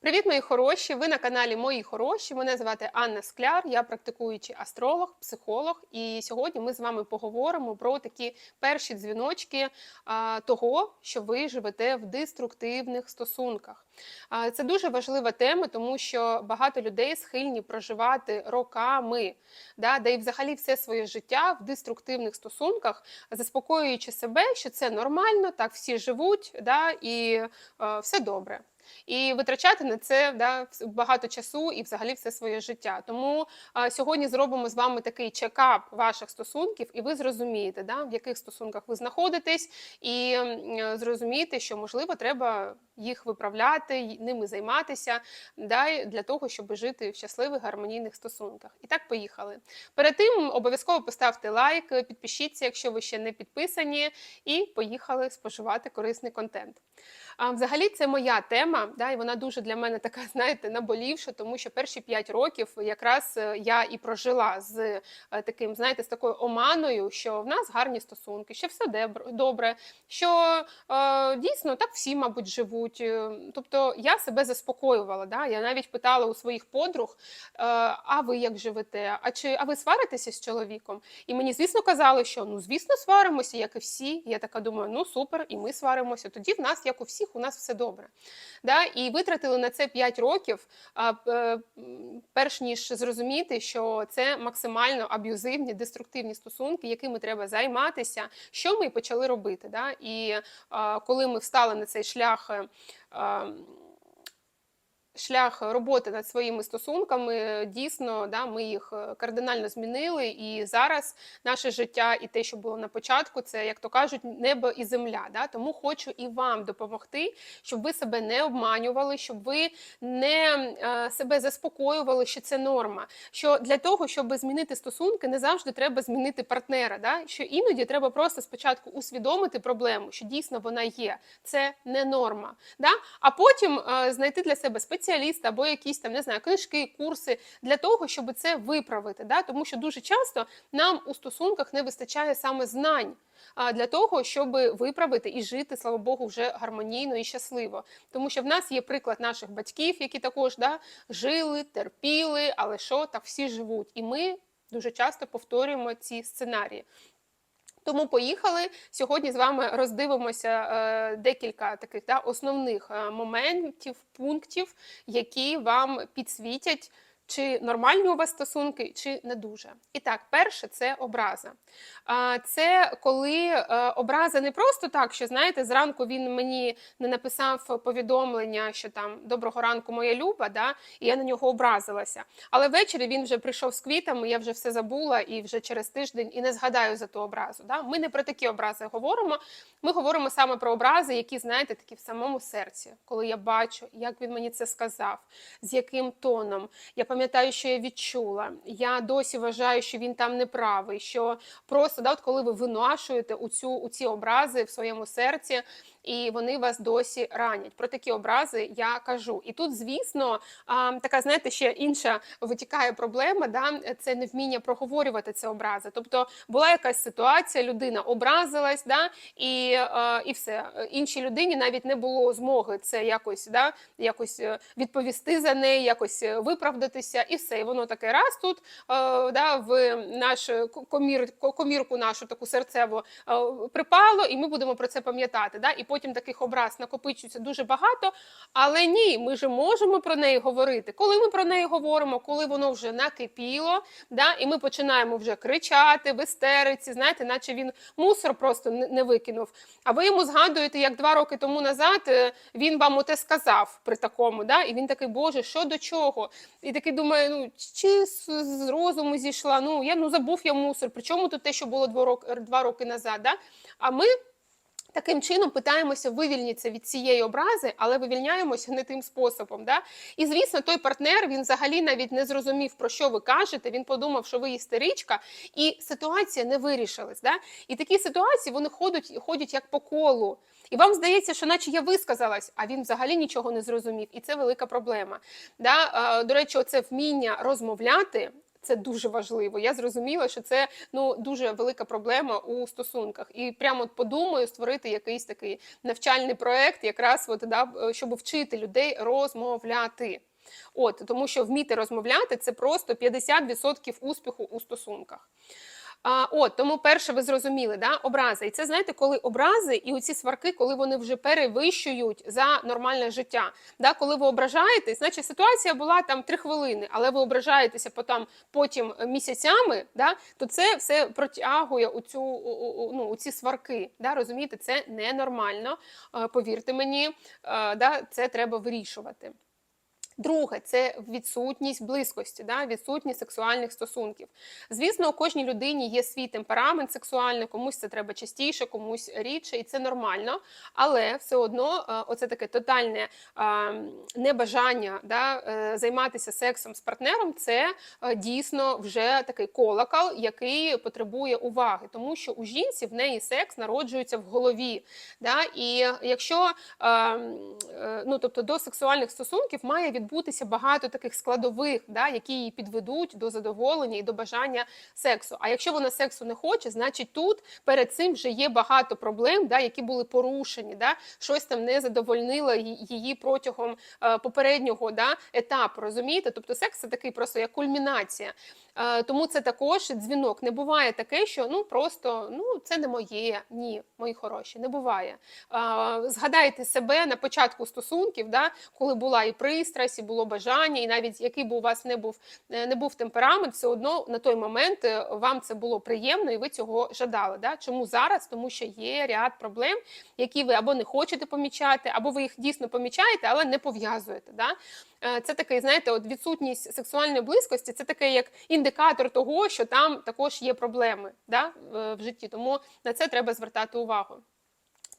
Привіт, мої хороші! Ви на каналі Мої Хороші. Мене звати Анна Скляр, я практикуючий астролог, психолог. І сьогодні ми з вами поговоримо про такі перші дзвіночки а, того, що ви живете в деструктивних стосунках. А, Це дуже важлива тема, тому що багато людей схильні проживати роками, да, де і взагалі все своє життя в деструктивних стосунках, заспокоюючи себе, що це нормально, так всі живуть, да, і е, все добре і витрачати на це да, багато часу і взагалі все своє життя. Тому а, сьогодні зробимо з вами такий чекап ваших стосунків, і ви зрозумієте, да, в яких стосунках ви знаходитесь, і зрозумієте, що можливо треба їх виправляти, ними займатися да, для того, щоб жити в щасливих гармонійних стосунках. І так, поїхали. Перед тим обов'язково поставте лайк, підпишіться, якщо ви ще не підписані, і поїхали споживати корисний контент. А взагалі це моя тема, да, і вона дуже для мене така, знаєте, наболівша, тому що перші 5 років якраз е, я і прожила з е, таким, знаєте, з такою оманою, що в нас гарні стосунки, що все добре, що е, дійсно так всі, мабуть, живуть. Е, Тобто я себе заспокоювала. Да? Я навіть питала у своїх подруг, е, а ви як живете? А чи а ви сваритеся з чоловіком? І мені, звісно, казали, що ну, звісно, сваримося, як і всі. Я така думаю, ну супер, і ми сваримося. Тоді в нас, як у всіх, у нас все добре. Да? І витратили на це 5 років, а, е, перш ніж зрозуміти, що це максимально аб'юзивні, деструктивні стосунки, якими треба займатися, що ми почали робити. Да? І а, коли ми встали на цей шлях. е, а, шлях роботи над своїми стосунками дійсно да, ми їх е, кардинально змінили. І зараз наше життя і те, що було на початку, це як то кажуть, небо і земля. Да? Тому хочу і вам допомогти, щоб ви себе не обманювали, щоб ви не е, себе заспокоювали, що це норма. Що для того, щоб змінити стосунки, не завжди треба змінити партнера. Да? Що іноді треба просто спочатку усвідомити проблему, що дійсно вона є. Це не норма. Да? А потім е, знайти для себе спеціаліста або якісь там не знаю, книжки, курси для того, щоб це виправити. Да? Тому що дуже часто нам у стосунках не вистачає саме знань. Для того щоб виправити і жити, слава Богу, вже гармонійно і щасливо, тому що в нас є приклад наших батьків, які також да, жили, терпіли, але що так всі живуть, і ми дуже часто повторюємо ці сценарії. Тому поїхали сьогодні з вами роздивимося е, декілька таких да, основних е, моментів, пунктів, які вам підсвітять. Чи нормальні у вас стосунки, чи не дуже. І так, перше це образа. Це коли е, образа не просто так, що знаєте, зранку він мені не написав повідомлення, що там доброго ранку, моя люба, да, і я на нього образилася. Але ввечері він вже прийшов з квітами, я вже все забула і вже через тиждень і не згадаю за ту образу. Да? Ми не про такі образи говоримо. Ми говоримо саме про образи, які, знаєте, такі в самому серці, коли я бачу, як він мені це сказав, з яким тоном. Я пам'ятаю, що я відчула. Я досі вважаю, що він там неправий. Що просто да, от коли ви винашуєте у цю у ці образи в своєму серці, і вони вас досі ранять. Про такі образи я кажу. І тут, звісно, така, знаєте, ще інша витікає проблема. Да? Це невміння проговорювати ці образи. Тобто була якась ситуація, людина образилась, да? і, і все. Іншій людині навіть не було змоги це якось, да? якось е, відповісти за неї, якось е, виправдатися, і все. І воно таке раз тут е, да, в наш комір, комірку нашу таку серцеву е, припало, і ми будемо про це пам'ятати. Да? І потім таких образ накопичується дуже багато. Але ні, ми ж можемо про неї говорити. Коли ми про неї говоримо, коли воно вже накипіло, да? і ми починаємо вже кричати в істериці, знаєте, наче він мусор просто не викинув. А ви йому згадуєте, як два роки тому назад е, він вам оте сказав при такому, да? і він такий, Боже, що до чого? І такий думає, ну чи з, з розуму зійшла? Ну я ну забув я мусор. Причому тут те, що було два роки, два роки назад? Да? А ми Таким чином питаємося вивільнитися від цієї образи, але вивільняємося не тим способом. Да? І звісно, той партнер він взагалі навіть не зрозумів, про що ви кажете. Він подумав, що ви істеричка, і ситуація не вирішилась. Да? І такі ситуації вони ходять, ходять як по колу. І вам здається, що наче я висказалась, а він взагалі нічого не зрозумів, і це велика проблема. Да? До речі, це вміння розмовляти Це дуже важливо. Я зрозуміла, що це ну дуже велика проблема у стосунках. І прямо подумаю створити якийсь такий навчальний проект, якраз от, да, е, щоб вчити людей розмовляти. От тому, що вміти розмовляти це просто 50% успіху у стосунках. А, От тому перше, ви зрозуміли, да, образи. І це знаєте, коли образи і оці сварки, коли вони вже перевищують за нормальне життя. Да, Коли ви ображаєтесь, значить ситуація була там три хвилини, але ви ображаєтеся потім, потім місяцями, да, то це все протягує у цю у, ну, у ці сварки. Да, Розумієте, це ненормально. Е, Повірте мені, е, да, це треба вирішувати. Друге, це відсутність близькості, да, відсутність сексуальних стосунків. Звісно, у кожній людині є свій темперамент сексуальний, комусь це треба частіше, комусь рідше, і це нормально. Але все одно, е, оце таке тотальне е, небажання да, е, займатися сексом з партнером, це дійсно вже такий колокол, який потребує уваги, тому що у жінці в неї секс народжується в голові. Да, І якщо ну, тобто до сексуальних стосунків має відбуватися відбутися багато таких складових, да, які її підведуть до задоволення і до бажання сексу. А якщо вона сексу не хоче, значить тут перед цим вже є багато проблем, да, які були порушені, да, щось там не задовольнило її протягом е, попереднього да, етапу. Розумієте? Тобто секс це такий просто як кульмінація. Е, тому це також дзвінок. Не буває таке, що ну просто ну це не моє. Ні, мої хороші, не буває. Е, згадайте себе на початку стосунків, да, коли була і пристрасть, і було бажання, і навіть який би у вас не був е, не був темперамент, все одно на той момент вам це було приємно, і ви цього жадали. Да? Чому зараз? Тому що є ряд проблем, які ви або не хочете помічати, або ви їх дійсно помічаєте, але не пов'язуєте. Да? Це такий, знаєте, от відсутність сексуальної близькості, це таке як індикатор того, що там також є проблеми да, в житті. Тому на це треба звертати увагу.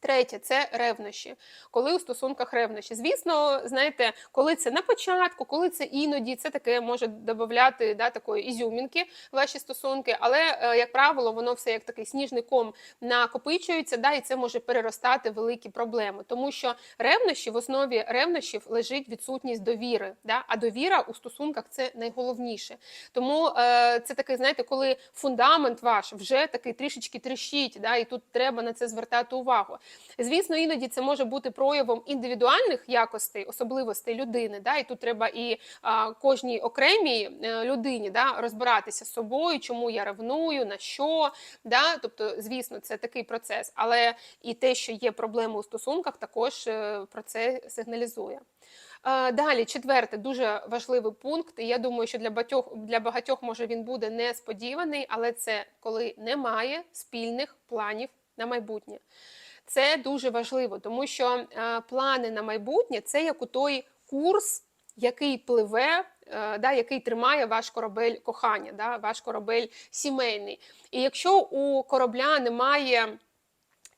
Третє це ревнощі, коли у стосунках ревнощі. Звісно, знаєте, коли це на початку, коли це іноді, це таке може додати да, такої ізюмінки ваші стосунки, але, е, як правило, воно все як такий сніжний ком накопичується, да, і це може переростати великі проблеми. Тому що ревнощі в основі ревнощів лежить відсутність довіри. Да? А довіра у стосунках це найголовніше. Тому е, це такий, знаєте, коли фундамент ваш вже такий трішечки тріщить, да, і тут треба на це звертати увагу. Звісно, іноді це може бути проявом індивідуальних якостей, особливостей людини. Да? І тут треба і а, кожній окремій е, людині да, розбиратися з собою, чому я ревную, на що. Да? Тобто, звісно, це такий процес. Але і те, що є проблеми у стосунках, також е, про це сигналізує. Далі, четверте, дуже важливий пункт. і Я думаю, що для багатьох для багатьох може він буде несподіваний, але це коли немає спільних планів на майбутнє. Це дуже важливо, тому що е, плани на майбутнє це як у той курс, який пливе, е, да, який тримає ваш корабель кохання, да, ваш корабель сімейний. І якщо у корабля немає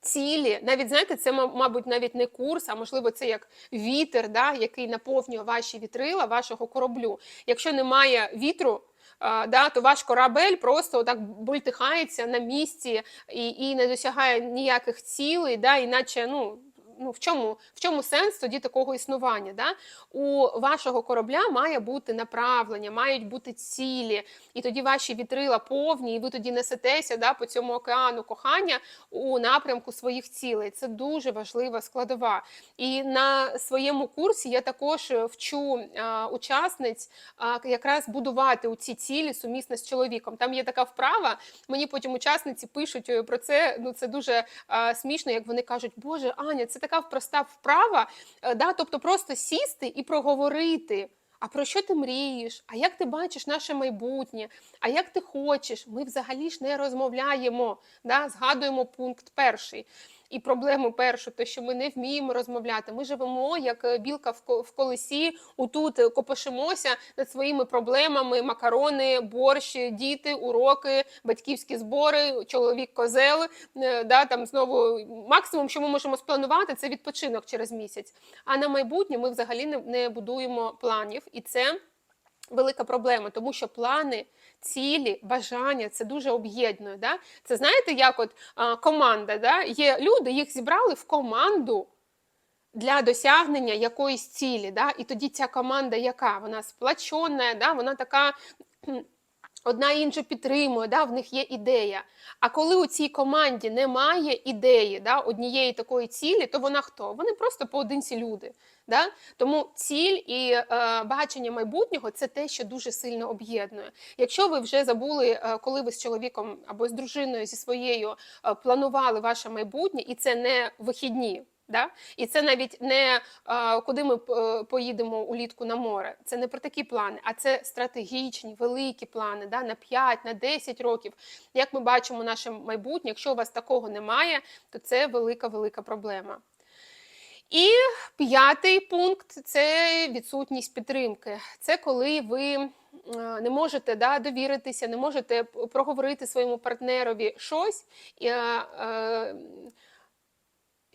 цілі, навіть знаєте, це, мабуть, навіть не курс, а можливо, це як вітер, да, який наповнює ваші вітрила, вашого кораблю. Якщо немає вітру, да, то ваш корабель просто так бультихається на місці і і не досягає ніяких цілей, да, іначе ну, ну в чому в чому сенс тоді такого існування? Да? У вашого корабля має бути направлення, мають бути цілі, і тоді ваші вітрила повні, і ви тоді несетеся да, по цьому океану кохання у напрямку своїх цілей. Це дуже важлива складова. І на своєму курсі я також вчу а, учасниць а, якраз будувати у ці цілі сумісно з чоловіком. Там є така вправа. Мені потім учасниці пишуть е, про це. Ну це дуже а, смішно, як вони кажуть, Боже, Аня, це така проста вправа, е, да, тобто просто сісти і проговорити. А про що ти мрієш? А як ти бачиш наше майбутнє? А як ти хочеш? Ми взагалі ж не розмовляємо. Да? Згадуємо пункт перший. І проблему першу, те, що ми не вміємо розмовляти. Ми живемо як е, білка в колесі, отут е, копошимося над своїми проблемами: макарони, борщ, діти, уроки, батьківські збори, чоловік, козел. Е, да, там знову максимум, що ми можемо спланувати, це відпочинок через місяць. А на майбутнє ми взагалі не будуємо планів, і це велика проблема, тому що плани цілі, бажання це дуже об'єднує. Да? Це знаєте, як от а, команда, да? є люди, їх зібрали в команду. Для досягнення якоїсь цілі, да? і тоді ця команда, яка вона сплачена, да? вона така одна іншу підтримує, да, в них є ідея. А коли у цій команді немає ідеї, да, однієї такої цілі, то вона хто? Вони просто поодинці люди. Да? Тому ціль і е, бачення майбутнього це те, що дуже сильно об'єднує. Якщо ви вже забули, е, коли ви з чоловіком або з дружиною зі своєю е, планували ваше майбутнє, і це не вихідні. Да? І це навіть не е, куди ми е, поїдемо улітку на море. Це не про такі плани, а це стратегічні, великі плани да? на 5, на 10 років. Як ми бачимо наше майбутнє, якщо у вас такого немає, то це велика велика проблема. І п'ятий пункт це відсутність підтримки. Це коли ви е, не можете да, довіритися, не можете проговорити своєму партнерові щось. І, е, е,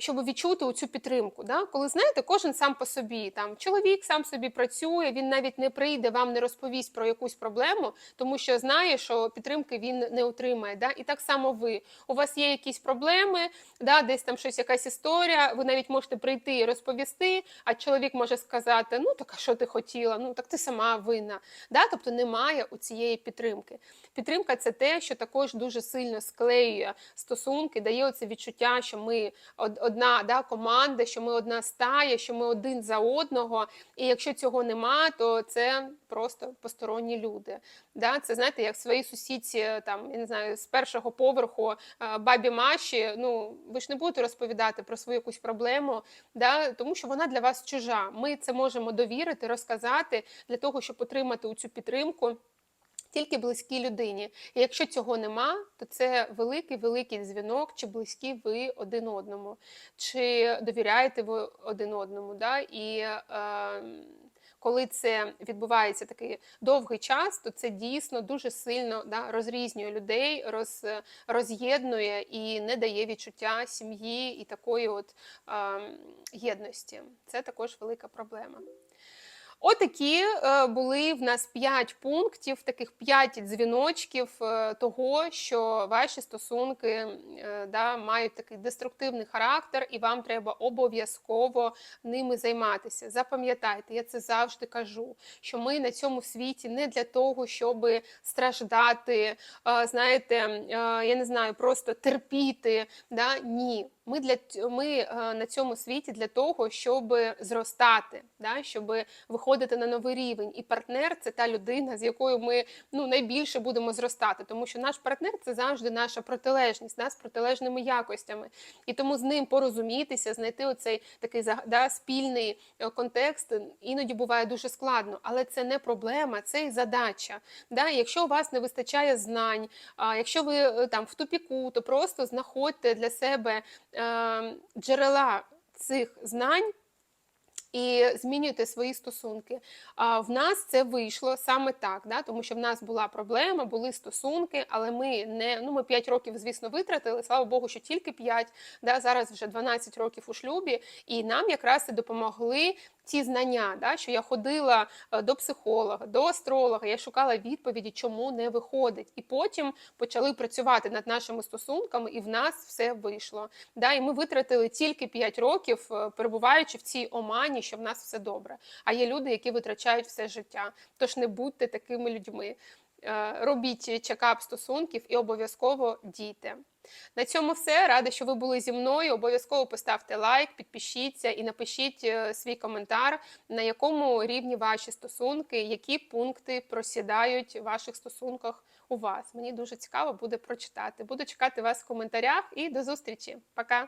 щоб відчути цю підтримку. Да? Коли знаєте, кожен сам по собі, там чоловік сам собі працює, він навіть не прийде, вам не розповість про якусь проблему, тому що знає, що підтримки він не отримає. Да? І так само ви. У вас є якісь проблеми, да? десь там щось, якась історія, ви навіть можете прийти і розповісти, а чоловік може сказати: ну так а що ти хотіла? Ну так ти сама винна. Да? Тобто немає у цієї підтримки. Підтримка це те, що також дуже сильно склеює стосунки, дає оце відчуття, що ми одна да, команда, що ми одна стая, що ми один за одного. І якщо цього нема, то це просто посторонні люди. Да? Це знаєте, як свої сусідці, там я не знаю, з першого поверху е, бабі Маші. Ну ви ж не будете розповідати про свою якусь проблему, да? тому що вона для вас чужа. Ми це можемо довірити, розказати для того, щоб отримати цю підтримку тільки близькій людині. І якщо цього нема, то це великий великий дзвінок, чи близькі ви один одному, чи довіряєте ви один одному. Да? І е, коли це відбувається такий довгий час, то це дійсно дуже сильно да, розрізнює людей, роз, роз'єднує і не дає відчуття сім'ї і такої от е, єдності. Це також велика проблема. Отакі е, були в нас 5 пунктів, таких 5 дзвіночків е, того, що ваші стосунки е, да, мають такий деструктивний характер, і вам треба обов'язково ними займатися. Запам'ятайте, я це завжди кажу, що ми на цьому світі не для того, щоб страждати, знаєте, я не знаю, просто терпіти. Да? Ні. Ми для ми е, на цьому світі для того, щоб зростати, да? щоб виходити на новий рівень. І партнер це та людина, з якою ми ну найбільше будемо зростати, тому що наш партнер це завжди наша протилежність, да? з протилежними якостями. І тому з ним порозумітися, знайти оцей такий да, спільний е, контекст іноді буває дуже складно, але це не проблема, це і задача. Да? Якщо у вас не вистачає знань, а якщо ви е, там в тупіку, то просто знаходьте для себе джерела цих знань. І змінюйте свої стосунки. А в нас це вийшло саме так, да? тому що в нас була проблема, були стосунки, але ми не ну ми 5 років, звісно, витратили. Слава Богу, що тільки 5, да? зараз вже 12 років у шлюбі, і нам якраз і допомогли ті знання, да? що я ходила е, до психолога, до астролога, я шукала відповіді, чому не виходить. І потім почали працювати над нашими стосунками, і в нас все вийшло. Да? І ми витратили тільки 5 років, е, перебуваючи в цій омані, що в нас все добре. А є люди, які витрачають все життя. Тож не будьте такими людьми. Е, Робіть чекап стосунків і обов'язково дійте. На цьому все. Рада, що ви були зі мною. Обов'язково поставте лайк, підпишіться і напишіть е, свій коментар, на якому рівні ваші стосунки, які пункти просідають в ваших стосунках у вас. Мені дуже цікаво буде прочитати. Буду чекати вас в коментарях і до зустрічі. Пока!